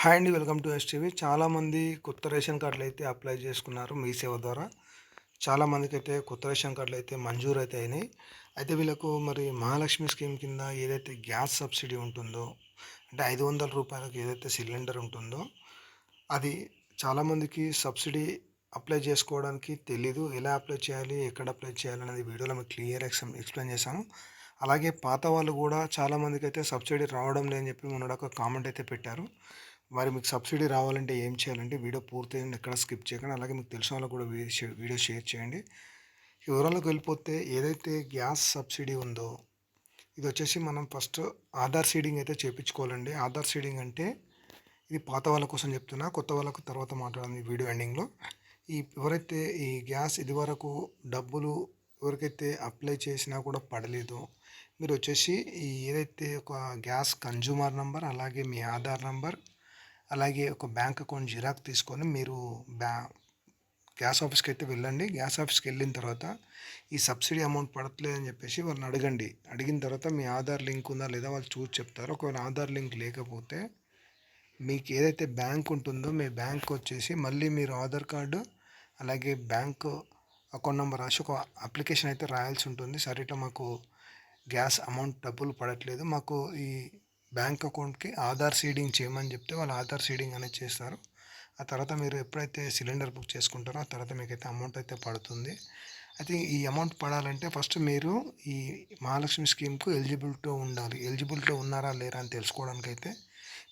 Hi అండి welcome to STV. చాలామంది కొత్త రేషన్ కార్డులు అయితే అప్లై చేసుకున్నారు మీ సేవ ద్వారా. చాలామందికి అయితే కొత్త రేషన్ కార్డులు అయితే మంజూరు అయితే అయినాయి. అయితే వీళ్ళకు మరి మహాలక్ష్మి స్కీమ్ కింద ఏదైతే గ్యాస్ సబ్సిడీ ఉంటుందో అంటే ఐదు వందల రూపాయలకు ఏదైతే సిలిండర్ ఉంటుందో అది చాలామందికి సబ్సిడీ అప్లై చేసుకోవడానికి తెలీదు. ఎలా అప్లై చేయాలి ఎక్కడ అప్లై చేయాలి అనేది వీడియోలో మేము క్లియర్ ఎక్స్ప్లెయిన్ చేశాము. అలాగే పాత వాళ్ళు కూడా చాలామందికి అయితే సబ్సిడీ రావడం లేదని చెప్పి మొన్న ఒక కామెంట్ అయితే పెట్టారు. మరి మీకు సబ్సిడీ రావాలంటే ఏం చేయాలంటే వీడియో పూర్తయింది ఎక్కడ స్కిప్ చేయకండి. అలాగే మీకు తెలిసిన వాళ్ళు కూడా వీడియో షేర్ చేయండి. వివరాలకు వెళ్ళిపోతే ఏదైతే గ్యాస్ సబ్సిడీ ఉందో ఇది వచ్చేసి మనం ఫస్ట్ ఆధార్ సీడింగ్ అయితే చేయించుకోవాలండి ఆధార్ సీడింగ్ అంటే ఇది పాత వాళ్ళ కోసం చెప్తున్నా కొత్త వాళ్ళకు తర్వాత మాట్లాడాలి వీడియో ఎండింగ్లో. ఈ ఎవరైతే ఈ గ్యాస్ ఇదివరకు డబ్బులు ఎవరికైతే అప్లై చేసినా కూడా పడలేదు మీరు వచ్చేసి ఈ ఏదైతే ఒక గ్యాస్ కన్జ్యూమర్ నెంబర్ అలాగే మీ ఆధార్ నెంబర్ అలాగే ఒక బ్యాంక్ అకౌంట్ జిరాక్ తీసుకొని మీరు బ్యా గ్యాస్ ఆఫీస్కి అయితే వెళ్ళండి. గ్యాస్ ఆఫీస్కి వెళ్ళిన తర్వాత ఈ సబ్సిడీ అమౌంట్ పడట్లేదని చెప్పేసి వాళ్ళని అడగండి. అడిగిన తర్వాత మీ ఆధార్ లింక్ ఉందా లేదా వాళ్ళు చూసి చెప్తారు. ఒకవేళ ఆధార్ లింక్ లేకపోతే మీకు ఏదైతే బ్యాంక్ ఉంటుందో మీ బ్యాంక్ వచ్చేసి మళ్ళీ మీరు ఆధార్ కార్డు అలాగే బ్యాంక్ అకౌంట్ నెంబర్ రాసి ఒక అప్లికేషన్ అయితే రాయాల్సి ఉంటుంది. సరే మాకు గ్యాస్ అమౌంట్ డబ్బులు పడట్లేదు. మాకు ఈ బ్యాంక్ అకౌంట్కి ఆధార్ సీడింగ్ చేయమని చెప్తే వాళ్ళు ఆధార్ సీడింగ్ అనేది చేస్తారు. ఆ తర్వాత మీరు ఎప్పుడైతే సిలిండర్ బుక్ చేసుకుంటారో ఆ తర్వాత మీకైతే అమౌంట్ అయితే పడుతుంది. అయితే ఈ అమౌంట్ పడాలంటే ఫస్ట్ మీరు ఈ మహాలక్ష్మి స్కీమ్కు ఎలిజిబిలిటీ ఉండాలి. ఎలిజిబిలిటీ ఉన్నారా లేరా అని తెలుసుకోవడానికి అయితే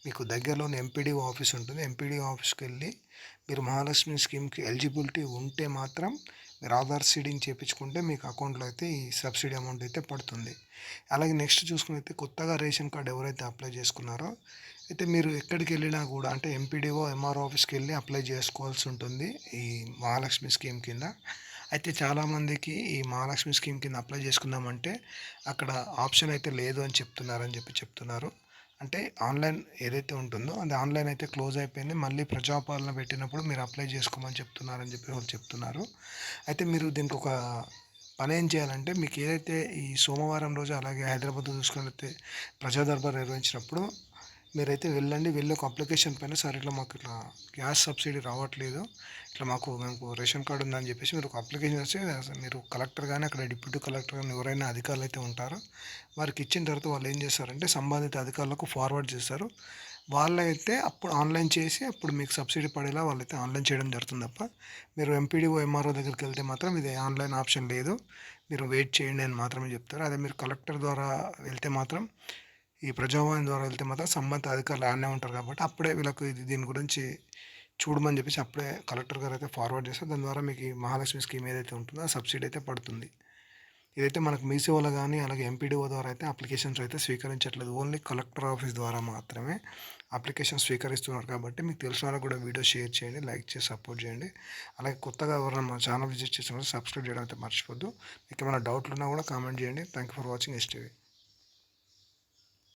మీకు దగ్గరలోని ఎంపీడీఓ ఆఫీస్ ఉంటుంది. ఎంపీడీఓ ఆఫీస్కి వెళ్ళి మీరు మహాలక్ష్మి స్కీమ్కి ఎలిజిబిలిటీ ఉంటే మాత్రం మీరు ఆధార్ సీడింగ్ చేయించుకుంటే మీకు అకౌంట్లో అయితే ఈ సబ్సిడీ అమౌంట్ అయితే పడుతుంది. అలాగే నెక్స్ట్ చూసుకున్నైతే కొత్తగా రేషన్ కార్డు ఎవరైతే అప్లై చేసుకున్నారో అయితే మీరు ఎక్కడికి వెళ్ళినా కూడా అంటే ఎంపీడీఓ ఎంఆర్ ఆఫీస్కి వెళ్ళి అప్లై చేసుకోవాల్సి ఉంటుంది ఈ మహాలక్ష్మి స్కీమ్ కింద. అయితే చాలామందికి ఈ మహాలక్ష్మి స్కీమ్ కింద అప్లై చేసుకుందామంటే అక్కడ ఆప్షన్ అయితే లేదు అని చెప్తున్నారని చెప్పి చెప్తున్నారు. అంటే ఆన్లైన్ ఏదైతే ఉంటుందో అది ఆన్లైన్ అయితే క్లోజ్ అయిపోయింది. మళ్ళీ ప్రజాపాలన పెట్టినప్పుడు మీరు అప్లై చేసుకోమని చెప్తున్నారని చెప్పి వాళ్ళు చెప్తున్నారు. అయితే మీరు దీనికి ఒక పని ఏం చేయాలంటే మీకు ఏదైతే ఈ సోమవారం రోజు అలాగే హైదరాబాద్ చూసుకున్నట్లయితే ప్రజా దర్బార్ నిర్వహించినప్పుడు మీరైతే వెళ్ళండి వెళ్ళి ఒక అప్లికేషన్ పైన సార్ ఇట్లా మాకు ఇట్లా గ్యాస్ సబ్సిడీ రావట్లేదు. ఇట్లా మాకు మేము రేషన్ కార్డు ఉందని చెప్పేసి మీరు ఒక అప్లికేషన్ వస్తే మీరు కలెక్టర్ కానీ అక్కడ డిప్యూటీ కలెక్టర్ కానీ ఎవరైనా అధికారులు అయితే ఉంటారో. వారికి ఇచ్చిన తర్వాత వాళ్ళు ఏం చేస్తారంటే సంబంధిత అధికారులకు ఫార్వర్డ్ చేస్తారు. వాళ్ళైతే అప్పుడు ఆన్లైన్ చేసి అప్పుడు మీకు సబ్సిడీ పడేలా వాళ్ళైతే ఆన్లైన్ చేయడం జరుగుతుంది తప్ప మీరు ఎంపీడీఓ ఎంఆర్ఓ దగ్గరికి వెళ్తే మాత్రం ఇది ఆన్లైన్ ఆప్షన్ లేదు. మీరు వెయిట్ చేయండి అని మాత్రమే చెప్తారు. అదే మీరు కలెక్టర్ ద్వారా వెళ్తే మాత్రం ఈ ప్రజావాణి ద్వారా వెళ్తే మాత్రం సంబంధిత అధికారులు ఆడనే ఉంటారు కాబట్టి అప్పుడే వీళ్ళకు ఇది దీని గురించి చూడమని చెప్పేసి అప్పుడే కలెక్టర్ గారు అయితే ఫార్వర్డ్ చేస్తారు దాని ద్వారా మీకు మహాలక్ష్మి స్కీమ్ ఏదైతే ఉంటుందో ఆ సబ్సిడీ అయితే పడుతుంది. ఇదైతే మనకు మీసేవలో కానీ అలాగే ఎంపీడీఓ ద్వారా అయితే అప్లికేషన్స్ అయితే స్వీకరించట్లేదు. ఓన్లీ కలెక్టర్ ఆఫీస్ ద్వారా మాత్రమే అప్లికేషన్ స్వీకరిస్తున్నారు కాబట్టి మీకు తెలిసిన వాళ్ళకి కూడా వీడియో షేర్ చేయండి లైక్ చేసి సపోర్ట్ చేయండి. అలాగే కొత్తగా ఎవరైనా మన ఛానల్ విజిట్ చేసిన సబ్స్క్రైబ్ చేయడం అయితే మర్చిపోద్దు. మీకు ఏమైనా డౌట్లు ఉన్నా కూడా కామెంట్ చేయండి. Thank you for watching STV